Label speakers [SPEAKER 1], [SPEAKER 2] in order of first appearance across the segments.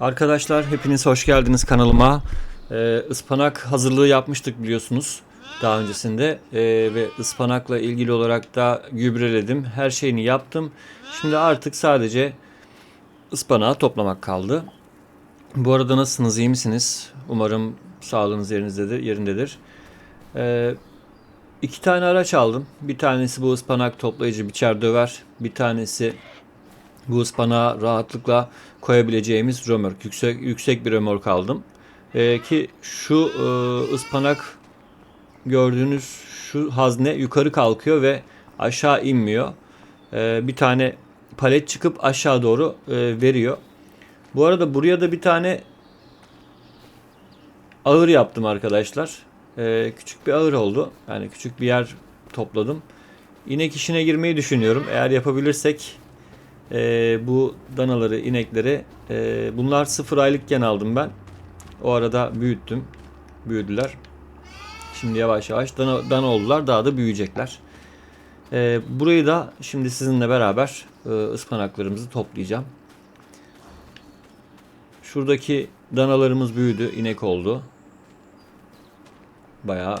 [SPEAKER 1] Arkadaşlar hepiniz hoş geldiniz kanalıma. Ee, ıspanak hazırlığı yapmıştık biliyorsunuz daha öncesinde Ee, ve ıspanakla ilgili olarak da gübreledim. Her şeyini yaptım. Şimdi artık sadece ıspanağı toplamak kaldı. Bu arada nasılsınız, iyi misiniz? Umarım sağlığınız yerinizdedir, yerindedir. Ee, iki tane araç aldım. Bir tanesi bu ıspanak toplayıcı biçer döver. Bir tanesi bu ıspanağı rahatlıkla koyabileceğimiz römork. Yüksek, yüksek bir römork aldım. Ee, ki şu e, ıspanak gördüğünüz şu hazne yukarı kalkıyor ve aşağı inmiyor. Ee, bir tane palet çıkıp aşağı doğru e, veriyor. Bu arada buraya da bir tane ağır yaptım arkadaşlar. Ee, küçük bir ağır oldu. Yani küçük bir yer topladım. İnek işine girmeyi düşünüyorum. Eğer yapabilirsek e, bu danaları, inekleri e, bunlar sıfır aylıkken aldım ben. O arada büyüttüm. Büyüdüler. Şimdi yavaş yavaş dana, dana oldular. Daha da büyüyecekler. E, burayı da şimdi sizinle beraber e, ıspanaklarımızı toplayacağım. Şuradaki danalarımız büyüdü. inek oldu. Bayağı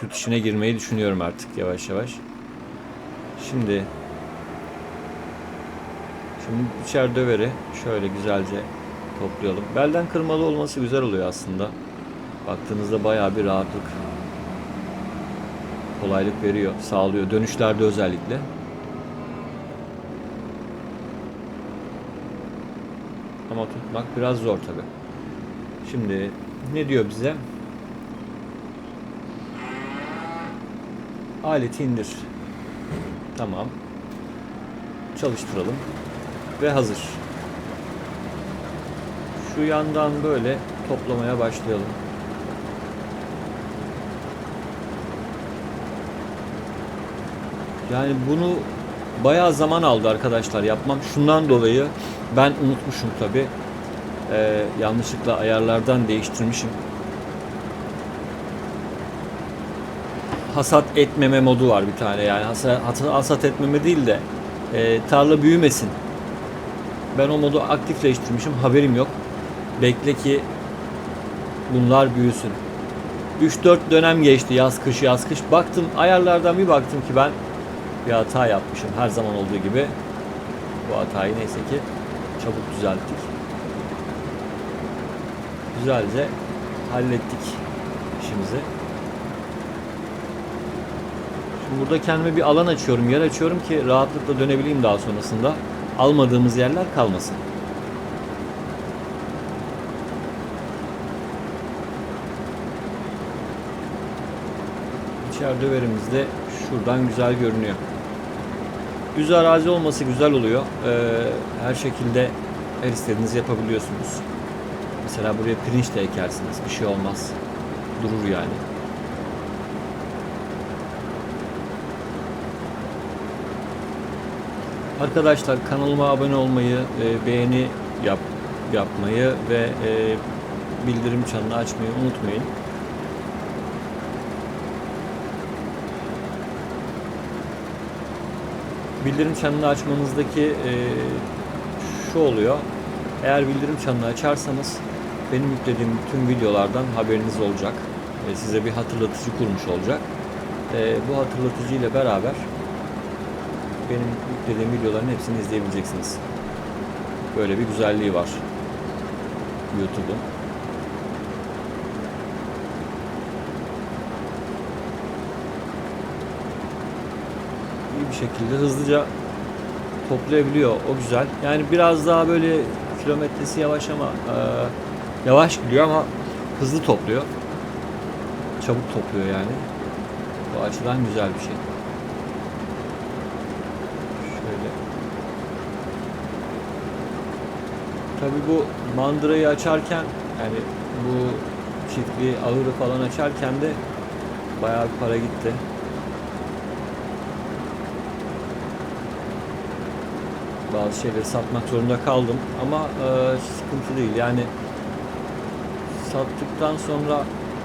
[SPEAKER 1] süt işine girmeyi düşünüyorum artık yavaş yavaş. Şimdi Şimdi içer döveri şöyle güzelce toplayalım. Belden kırmalı olması güzel oluyor aslında. Baktığınızda bayağı bir rahatlık, kolaylık veriyor, sağlıyor. Dönüşlerde özellikle. Ama tutmak biraz zor tabi. Şimdi ne diyor bize? Aleti indir. Tamam. Çalıştıralım ve hazır. Şu yandan böyle toplamaya başlayalım. Yani bunu bayağı zaman aldı arkadaşlar yapmam. Şundan dolayı ben unutmuşum tabi. Ee, yanlışlıkla ayarlardan değiştirmişim. Hasat etmeme modu var bir tane yani hasat, hasat etmeme değil de e, tarla büyümesin ben o modu aktifleştirmişim. Haberim yok. Bekle ki bunlar büyüsün. 3-4 dönem geçti yaz kış yaz kış. Baktım ayarlardan bir baktım ki ben bir hata yapmışım. Her zaman olduğu gibi bu hatayı neyse ki çabuk düzelttik. Güzelce hallettik işimizi. Şimdi burada kendime bir alan açıyorum, yer açıyorum ki rahatlıkla dönebileyim daha sonrasında almadığımız yerler kalmasın. İçeride döverimiz de şuradan güzel görünüyor. Düz arazi olması güzel oluyor. Ee, her şekilde her istediğinizi yapabiliyorsunuz. Mesela buraya pirinç de ekersiniz. Bir şey olmaz. Durur yani. Arkadaşlar kanalıma abone olmayı, e, beğeni yap, yapmayı ve e, bildirim çanını açmayı unutmayın. Bildirim çanını açmanızdaki e, şu oluyor. Eğer bildirim çanını açarsanız benim yüklediğim tüm videolardan haberiniz olacak. E, size bir hatırlatıcı kurmuş olacak. E, bu hatırlatıcı ile beraber benim yüklediğim videoların hepsini izleyebileceksiniz. Böyle bir güzelliği var YouTube'un. İyi bir şekilde hızlıca toplayabiliyor. O güzel. Yani biraz daha böyle kilometresi yavaş ama e, yavaş gidiyor ama hızlı topluyor. Çabuk topluyor yani. Bu açıdan güzel bir şey. Tabi bu mandırayı açarken yani bu çiftliği ağırı falan açarken de bayağı bir para gitti. Bazı şeyleri satmak zorunda kaldım ama e, sıkıntı değil. Yani sattıktan sonra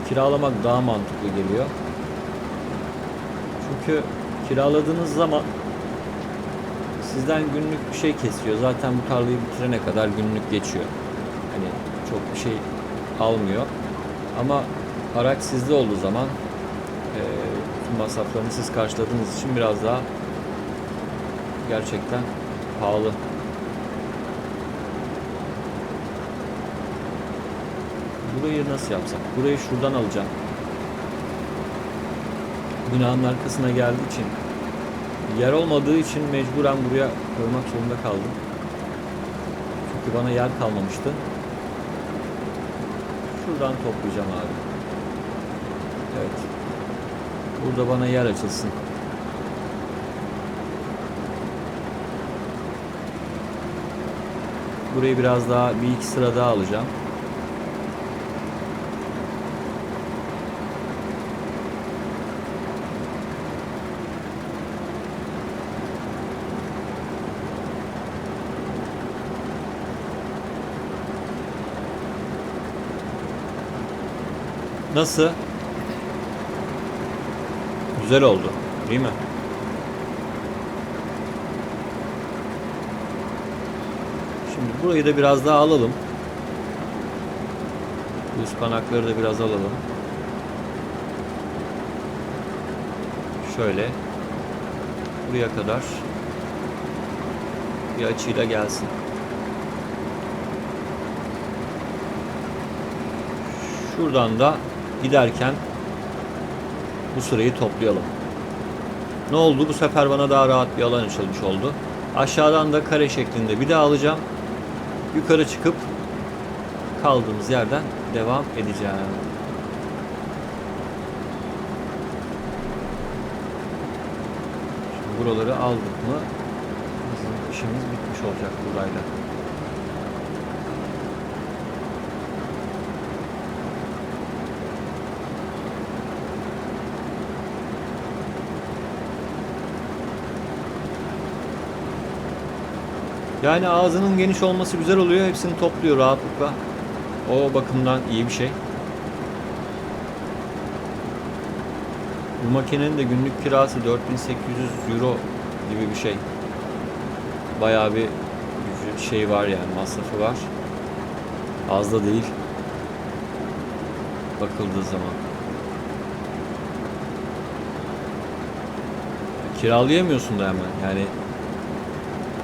[SPEAKER 1] kiralamak daha mantıklı geliyor. Çünkü kiraladığınız zaman sizden günlük bir şey kesiyor. Zaten bu tarlayı bitirene kadar günlük geçiyor. Hani çok bir şey almıyor. Ama araç sizde olduğu zaman e, tüm masraflarını siz karşıladığınız için biraz daha gerçekten pahalı. Burayı nasıl yapsak? Burayı şuradan alacağım. Binanın arkasına geldiği için yer olmadığı için mecburen buraya koymak zorunda kaldım. Çünkü bana yer kalmamıştı. Şuradan toplayacağım abi. Evet. Burada bana yer açılsın. Burayı biraz daha bir iki sıra daha alacağım. Nasıl? Güzel oldu, değil mi? Şimdi burayı da biraz daha alalım. Bu ıspanakları da biraz alalım. Şöyle buraya kadar bir açıyla gelsin. Şuradan da giderken bu sırayı toplayalım. Ne oldu? Bu sefer bana daha rahat bir alan açılmış oldu. Aşağıdan da kare şeklinde bir daha alacağım. Yukarı çıkıp kaldığımız yerden devam edeceğim. Şimdi buraları aldık mı bizim işimiz bitmiş olacak burayla. Yani ağzının geniş olması güzel oluyor. Hepsini topluyor rahatlıkla. O bakımdan iyi bir şey. Bu makinenin de günlük kirası 4800 euro gibi bir şey. Bayağı bir şey var yani masrafı var. Az da değil. Bakıldığı zaman. Kiralayamıyorsun da hemen. Yani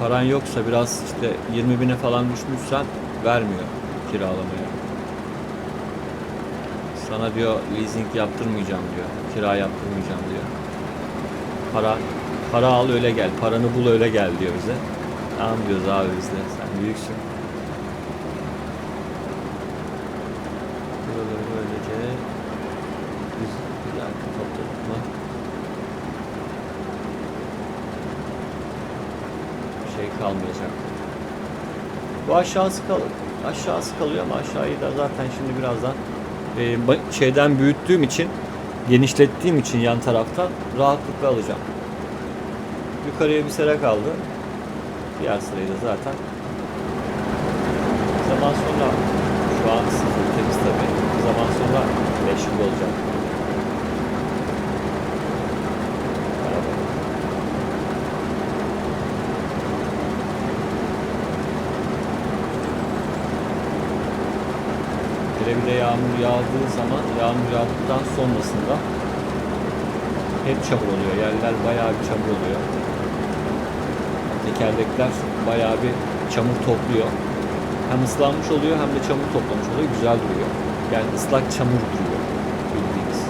[SPEAKER 1] paran yoksa biraz işte 20 bine falan düşmüşsen vermiyor kiralamaya. Sana diyor leasing yaptırmayacağım diyor. Kira yaptırmayacağım diyor. Para para al öyle gel. Paranı bul öyle gel diyor bize. Tamam diyoruz abi biz de. Sen büyüksün. Buraları böylece biz güzel topladık mı? Şey kalmayacak. Bu aşağısı kal aşağısı kalıyor ama aşağıyı da zaten şimdi birazdan e, şeyden büyüttüğüm için genişlettiğim için yan taraftan rahatlıkla alacağım. Yukarıya bir sıra kaldı. Diğer sırayı da zaten zaman sonra şu an sıfır temiz tabi. Zaman sonra leş gibi olacak. Bire bile yağmur yağdığı zaman, yağmur yağdıktan sonrasında hep çamur oluyor. Yerler bayağı bir çamur oluyor. Tekerlekler bayağı bir çamur topluyor. Hem ıslanmış oluyor hem de çamur toplamış oluyor. Güzel duruyor. Yani ıslak çamur duruyor bildiğiniz.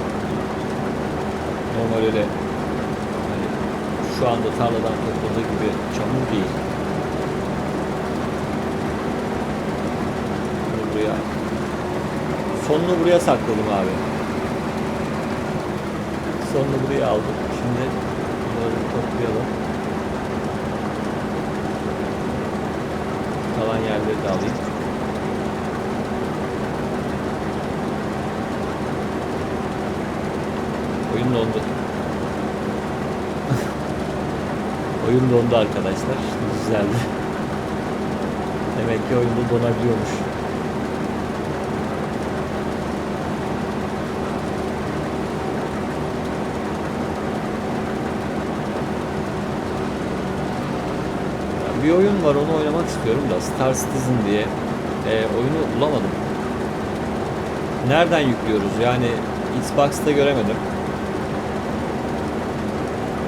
[SPEAKER 1] Normal öyle hani şu anda tarladan topladığı gibi çamur değil. Bunu buraya Sonunu buraya sakladım abi. Sonunu buraya aldım. Şimdi bunları toplayalım. Kalan yerleri de alayım. Oyun dondu. oyun dondu arkadaşlar. Güzeldi. Demek ki oyunda donabiliyormuş. Bir oyun var onu oynamak istiyorum da Star Citizen diye e, oyunu bulamadım. Nereden yüklüyoruz? Yani Xbox'ta göremedim.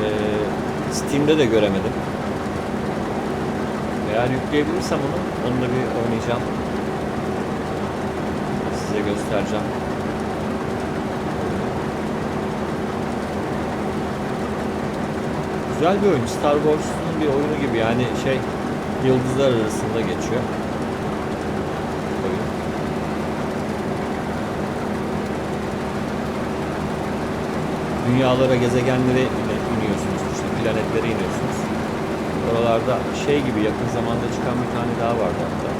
[SPEAKER 1] E, Steam'de de göremedim. Eğer yükleyebilirsem onu, onu da bir oynayacağım. Size göstereceğim. Güzel bir oyun. Star Wars'un bir oyunu gibi yani şey yıldızlar arasında geçiyor. Dünyalara, gezegenlere iniyorsunuz. işte planetlere iniyorsunuz. Oralarda şey gibi yakın zamanda çıkan bir tane daha vardı hatta.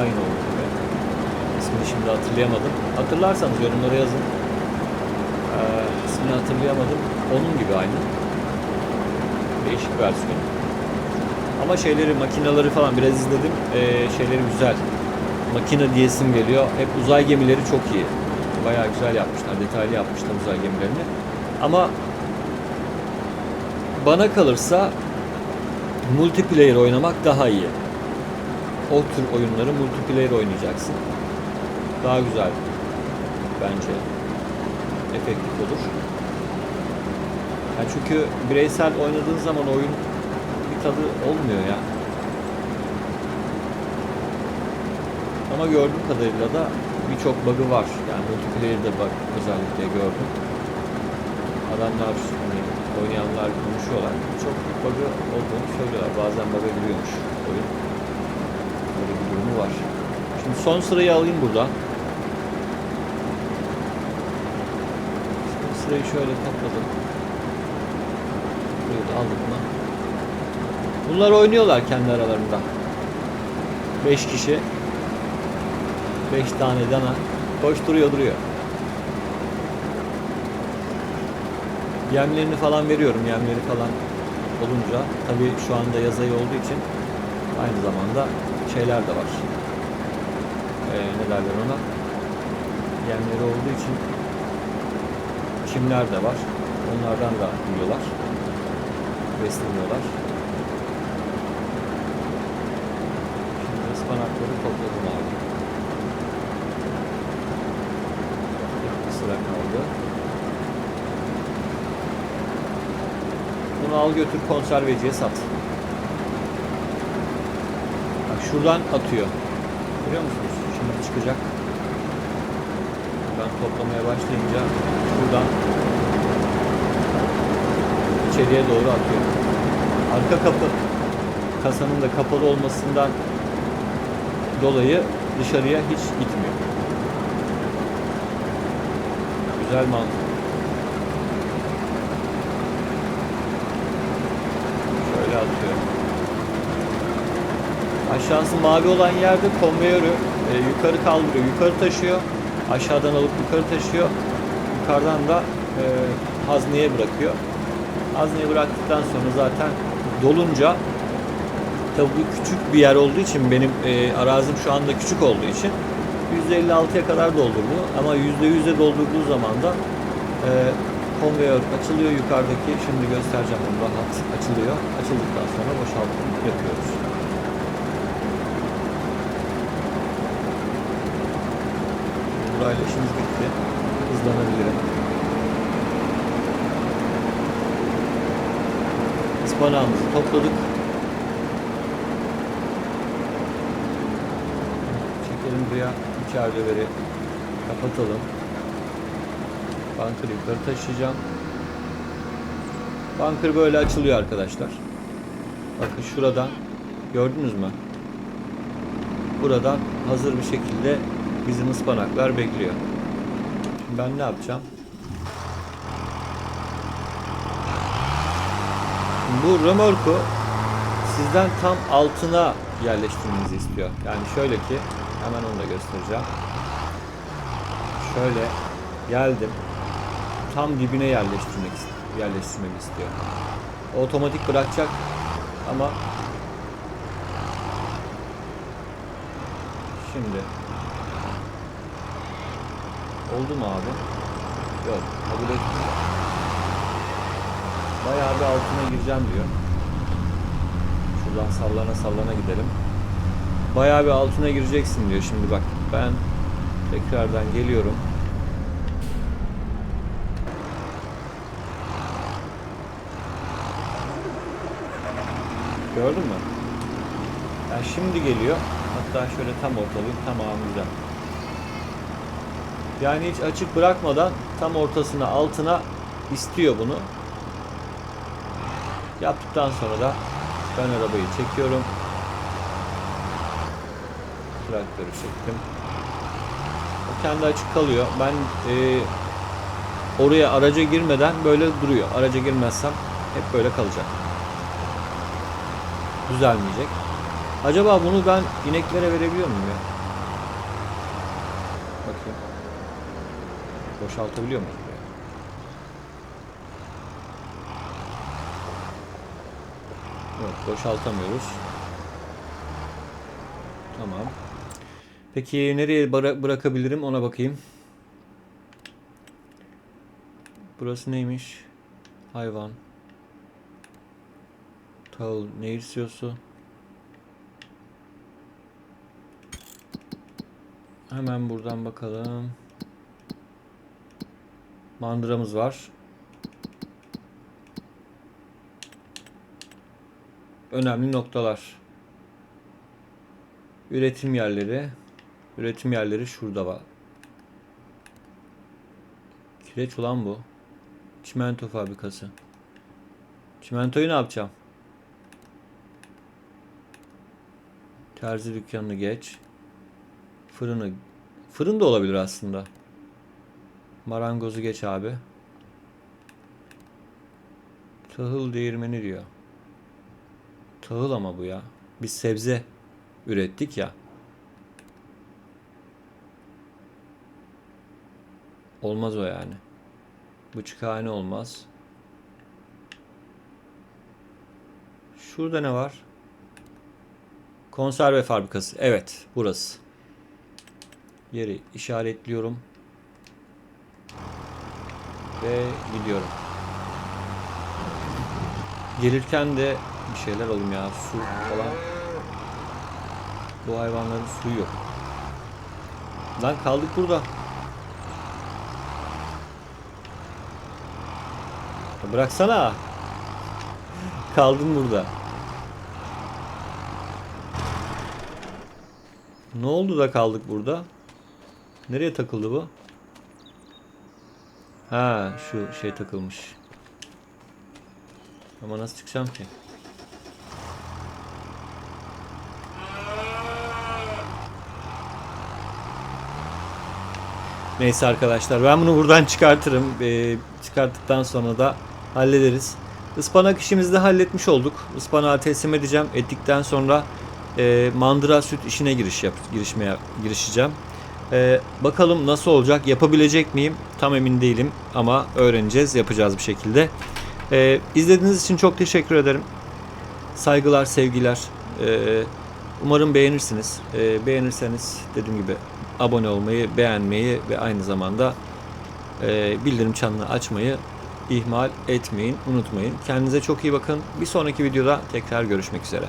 [SPEAKER 1] Aynı oyun gibi. İsmini şimdi hatırlayamadım. Hatırlarsanız yorumlara yazın. Ee, ismini hatırlayamadım. Onun gibi aynı. Değişik versiyon. Ama şeyleri, makinaları falan biraz izledim. Ee, şeyleri güzel. Makine diyesim geliyor. Hep uzay gemileri çok iyi. Bayağı güzel yapmışlar. Detaylı yapmışlar uzay gemilerini. Ama bana kalırsa multiplayer oynamak daha iyi. O tür oyunları multiplayer oynayacaksın. Daha güzel bence. Efektif olur. Yani çünkü bireysel oynadığın zaman oyun bir tadı olmuyor ya. Ama gördüğüm kadarıyla da birçok bug'ı var. Yani multiplayer'da bug özellikle gördüm. Adamlar hani oynayanlar konuşuyorlar. Çok bug'ı olduğunu söylüyorlar. Bazen bug'a giriyormuş oyun. Böyle bir durumu var. Şimdi son sırayı alayım burada. Son sırayı şöyle topladım. Burayı da aldık? Bunlar oynuyorlar kendi aralarında. 5 kişi. 5 tane dana. Koşturuyor duruyor. Yemlerini falan veriyorum. Yemleri falan olunca. Tabii şu anda yaz ayı olduğu için aynı zamanda şeyler de var. Ee, ne derler ona? Yemleri olduğu için çimler de var. Onlardan da yiyorlar. Besleniyorlar. Şimdi ıspanakları topladım abi. Bir sıra kaldı. Bunu al götür konserveciye sat. Bak şuradan atıyor. Görüyor musunuz? Şimdi çıkacak. Ben toplamaya başlayınca şuradan içeriye doğru atıyor. Arka kapı kasanın da kapalı olmasından dolayı dışarıya hiç gitmiyor. Güzel mantık. Şöyle atıyor. Aşağısı mavi olan yerde konveyörü e, yukarı kaldırıyor, yukarı taşıyor. Aşağıdan alıp yukarı taşıyor. Yukarıdan da e, hazneye bırakıyor. Hazneye bıraktıktan sonra zaten dolunca tabii bu küçük bir yer olduğu için benim e, arazim şu anda küçük olduğu için %56'ya kadar doldurdu. Ama %100'e doldurduğu zaman da e, konveyör açılıyor yukarıdaki. Şimdi göstereceğim onu rahat açılıyor. Açıldıktan sonra boşaltım yapıyoruz. Burayla işimiz bitti. Hızlanabilirim. Ispanağımızı topladık. Çekelim buraya içeride veri kapatalım. Bunker'ı yukarı taşıyacağım. Bunker böyle açılıyor arkadaşlar. Bakın şuradan gördünüz mü? Buradan hazır bir şekilde bizim ıspanaklar bekliyor. Şimdi ben ne yapacağım? Bu römorku sizden tam altına yerleştirmenizi istiyor. Yani şöyle ki hemen onu da göstereceğim. Şöyle geldim. Tam dibine yerleştirmek yerleştirmemi istiyor. Otomatik bırakacak ama şimdi oldu mu abi? Yok, kabul etmiyor. Bayağı bir altına gireceğim diyor. Şuradan sallana sallana gidelim. Bayağı bir altına gireceksin diyor şimdi bak. Ben tekrardan geliyorum. Gördün mü? Yani şimdi geliyor. Hatta şöyle tam ortalayayım. Tamam güzel. Yani hiç açık bırakmadan tam ortasına altına istiyor bunu. Yaptıktan sonra da ben arabayı çekiyorum. Traktörü çektim. O kendi açık kalıyor. Ben e, oraya araca girmeden böyle duruyor. Araca girmezsem hep böyle kalacak. Düzelmeyecek. Acaba bunu ben ineklere verebiliyor muyum ya? Bakayım. Boşaltabiliyor muyum? buraya? Yok boşaltamıyoruz. Tamam. Peki nereye bıra- bırakabilirim ona bakayım. Burası neymiş? Hayvan. Tahıl ne istiyorsun? Hemen buradan bakalım. Mandıramız var. Önemli noktalar. Üretim yerleri. Üretim yerleri şurada var. Kireç olan bu. Çimento fabrikası. Çimentoyu ne yapacağım? Terzi dükkanını geç. Fırını. Fırın da olabilir aslında. Marangozu geç abi. Tahıl değirmeni diyor. Tahıl ama bu ya. Biz sebze ürettik ya. Olmaz o yani. Bıçakhane olmaz. Şurada ne var? Konserve fabrikası. Evet, burası. Yeri işaretliyorum. Ve gidiyorum. Gelirken de bir şeyler alayım ya. Su falan. Bu hayvanların suyu yok. Lan kaldık burada. Bıraksana. Kaldım burada. Ne oldu da kaldık burada? Nereye takıldı bu? Ha, şu şey takılmış. Ama nasıl çıkacağım ki? Neyse arkadaşlar ben bunu buradan çıkartırım. Ee, çıkarttıktan sonra da hallederiz. Ispanak işimizi de halletmiş olduk. Ispanağı teslim edeceğim. Ettikten sonra e, mandıra süt işine giriş yap, girişmeye girişeceğim. E, bakalım nasıl olacak, yapabilecek miyim? Tam emin değilim ama öğreneceğiz, yapacağız bir şekilde. E, için çok teşekkür ederim. Saygılar, sevgiler. E, umarım beğenirsiniz. E, beğenirseniz dediğim gibi abone olmayı, beğenmeyi ve aynı zamanda e, bildirim çanını açmayı ihmal etmeyin, unutmayın. Kendinize çok iyi bakın. Bir sonraki videoda tekrar görüşmek üzere.